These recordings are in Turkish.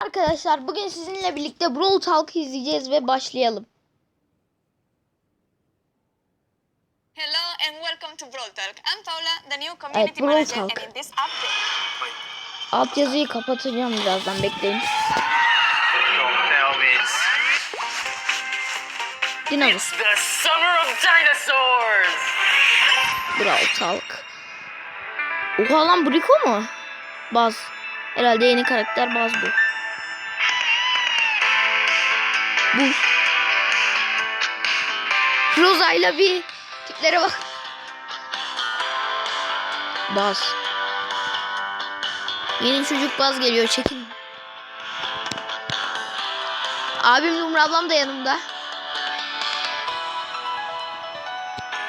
Arkadaşlar bugün sizinle birlikte Brawl Talk izleyeceğiz ve başlayalım. Hello and welcome to Brawl Talk. I'm Paula, the new community Brawl manager, Talk. and in this update, Alt yazıyı kapatacağım birazdan bekleyin. İt's the summer of dinosaurs! Brawl Talk. Oha lan bu Rico mu? Baz. Herhalde yeni karakter Baz bu. Bu. Rosa ile bir tiplere bak. Baz. Yeni çocuk Baz geliyor çekin. Abim Numur ablam da yanımda.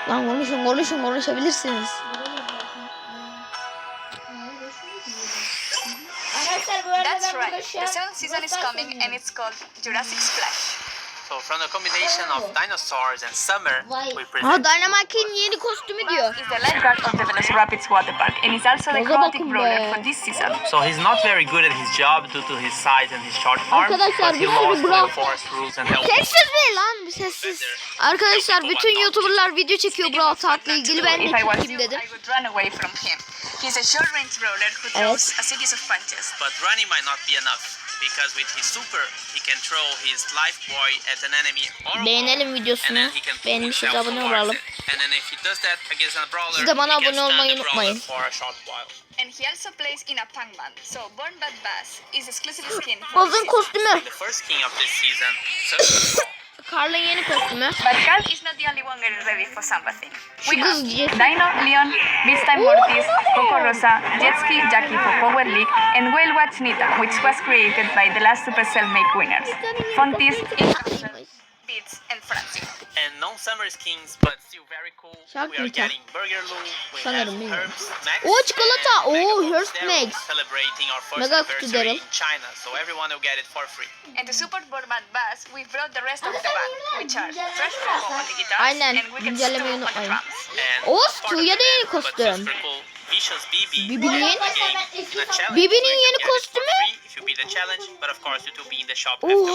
Lan konuşun konuşun konuşabilirsiniz. that's right. The seventh season is coming and it's called Jurassic Splash. So from the combination of dinosaurs and summer, we present... Ha present Dynamite'in yeni kostümü diyor. is the lifeguard of the Venice Rapids water park and is also the Oza chaotic bakın brawler be. for this season. So he's not very good at his job due to his size and his short arms, Arkadaşlar, but he bir sürü loves to bra- enforce rules and help. Sessiz mi lan bir sessiz. Arkadaşlar bütün YouTuber'lar video çekiyor Brawl Talk'la ilgili ben de If I was çekeyim dedim. I would run away from him. He's a short range brawler who throws a series of punches. But running might not be enough, because with his super, he can throw his life boy at an enemy or Beğenelim videosunu. and then he can pull Beğenmişsiniz himself abone olalım. it. And then if he does that against a brawler, Siz de bana abone olmayı unutmayın. for a short while. And he also plays in a Pac-Man. So Born Bad Bass is exclusive skin season. kostümü. The first king of this season, so Carl'ın yeni kostümü. But Carl is not the only one getting ready for something. Kız diyecek. Dino, Leon, Beastime Mortis, Coco Rosa, Jetski Jackie for Power League, and Whale Watch Nita, which was created by the last Supercell Make winners. Fontis, Beats and Francie. And no summer skins, but still very cool. We are getting Burger Lou, we Sanırım have. Herbs Max, Oo, çikolata. Oo, Herbs Max. celebrating our first Mega kutu in China, so everyone will get it for free. And to support Born Bad Bass, we brought the rest of the band, which are Trash Coco on the guitars Aynen, and Wicked Stu on the drums. Of Stu'ya the da yeni kostüm. super cool, Vicious BB Bibi'nin- the Bibi'nin yeni kostümü? Free If you the challenge, but of course it will be in the shop afterwards.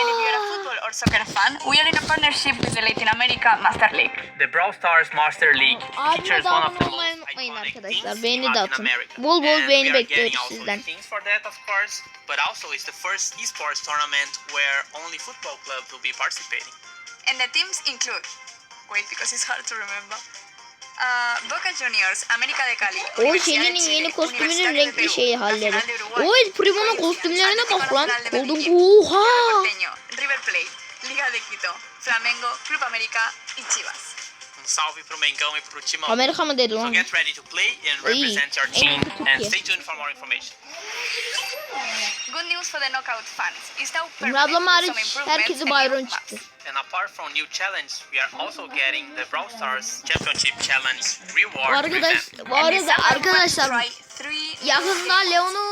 And if you're a football or soccer fan, we are in a partnership with the Latin America Master League. The Brawl Stars Master League Abime features de one of abone the olmayı most unutmayın iconic arkadaşlar. teams Beğeni in de Latin atın. America. Bol bol And beğeni we are bekliyoruz getting also sizden. things for that, of course, but also it's the first esports tournament where only football clubs will be participating. And the teams include, wait because it's hard to remember. Uh, Boca Juniors, América de Cali, O Universidad de Shelly'nin Chile, yeni kostümünün renkli şeyi halleri. Nacional de Uruguay, O El Primo'nun kostümlerine bak lan. Oldum oha. River Plate, Liga de Quito, Flamengo, Club América y Chivas. Salve pro Mengão e pro Timão. Amerika mı dedi So get ready to play and represent your team and stay tuned for more information. Good news for the knockout fans. Hariç some improvements herkese and Byron new çıktı. And apart from new challenge, we are also getting the Brawl Stars Championship Challenge reward arkadaş, bu arada arkadaşlar yakında. Leon'u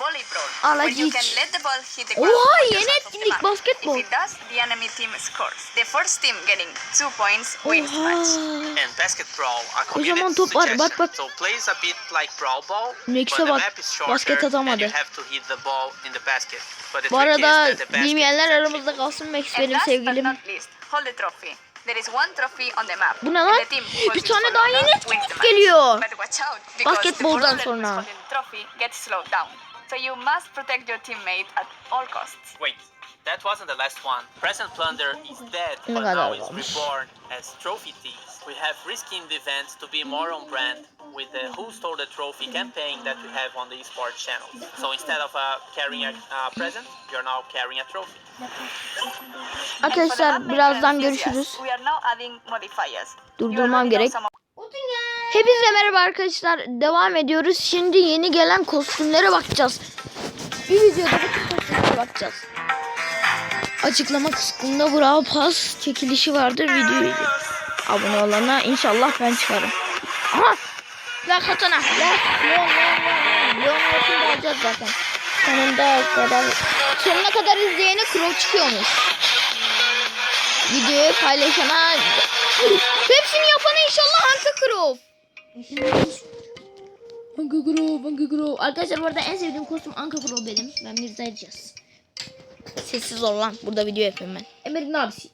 We'll have volley brawl, Ala where you geç. can let the ball hit the Oha, yeni etkinlik, basketbol. If it does, the enemy team scores. The first team getting two points wins the match. Oha. And Basket Brawl, a Kocaman top var, bak, bak. So plays a bit like Brawl Ball, the bak, map is shorter basket and atamadı. you have to hit the ball in the basket. But the Bu arada that the basket bilmeyenler aramızda kalsın Max And benim last but sevgilim. not least, hold the trophy. There is one trophy on the map. Bu ne lan? Bir tane daha yeni etkinlik geliyor. But watch out, because Basketboldan sonra. trophy gets slowed down. So you must protect your teammate at all costs. Wait, that wasn't the last one. Present Plunder is dead, but now is reborn as Trophy Thieves. We have reskinned the events to be more on brand with the Who Stole the Trophy campaign that we have on the esports channel. So instead of uh, carrying a uh, present, you're now carrying a trophy. And for Arkadaşlar birazdan görüşürüz. We are now adding modifiers. Durdurmam already know gerek. Hepinize merhaba arkadaşlar. Devam ediyoruz. Şimdi yeni gelen kostümlere bakacağız. Bir videoda bütün kostümlere bakacağız. Açıklama kısmında Brawl Pass çekilişi vardır. Videoyu. Abone olana inşallah ben çıkarım. Aha! Ver katana. Ver. Leon, Leon, Leon. Leon'u yakında alacağız zaten. Sonunda kadar, sonuna kadar izleyene Crow çıkıyormuş. Videoyu paylaşana hepsini yapana inşallah Hanka Crow. Anka Grove, Anka Grove. Arkadaşlar bu arada en sevdiğim kostüm Anka Grove benim. Ben Mirza Edeceğiz. Sessiz ol lan. Burada video yapıyorum ben. Emir'in abisi.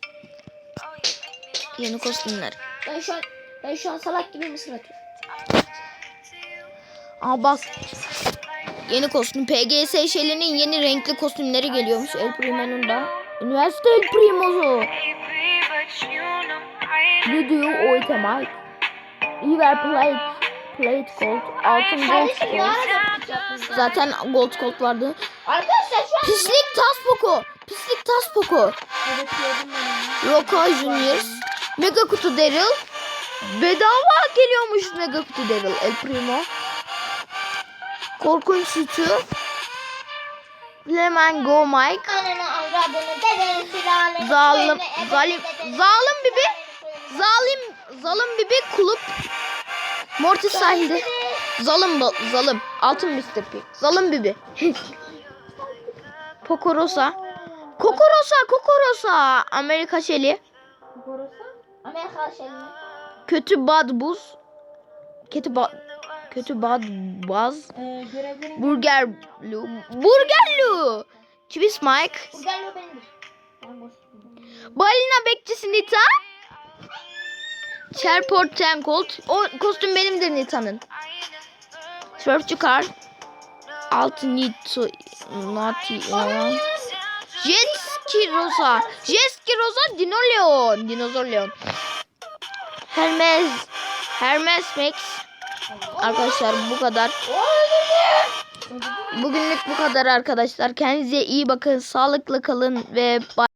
Yeni kostümler. Ben şu an ben şu an salak gibi mısır atıyorum. Aa bas. Yeni kostüm. PGS şeylerinin yeni renkli kostümleri geliyormuş. El Primo'nun da. Üniversite El Primo'su. Video o itemite. River Plate. Plate Gold. Altın Gold Gold. Zaten Gold Gold vardı. Arkadaşlar şu an Pislik Tas Poco. Pislik Tas Poco. Evet gördüm ben Juniors. Mega Kutu Daryl. Bedava geliyormuş Mega Kutu Daryl. El Primo. Korkunç Sütü. Leman Go Mike. Zalim, zalim, zalim bibi. Zalim, zalim bibi kulüp. Mortis sahilde. Zalim, ba- zalim. Altın Mr. P. Zalim bibi. Pokorosa. Kokorosa, Kokorosa. Amerika Şeli. Korosa. Amerika şeyini. Kötü Bad Buz. Kötü Bad Kötü Bad Baz. Ee. Burger Blue. Burger Blue. Twist Mike. Buradan lo benimdir. Ben. Balina bekçisi Nita. Sherport Tankold. O kostüm benimdir Nita'nın. Surfçu Kar. Altı Nito. Nati. Jet Ski Rosa. Jet Ski Rosa Dino Leon. Dinozor Leon. Hermes. Hermes Max. Arkadaşlar bu kadar. Bugünlük bu kadar arkadaşlar. Kendinize iyi bakın. Sağlıklı kalın ve bye.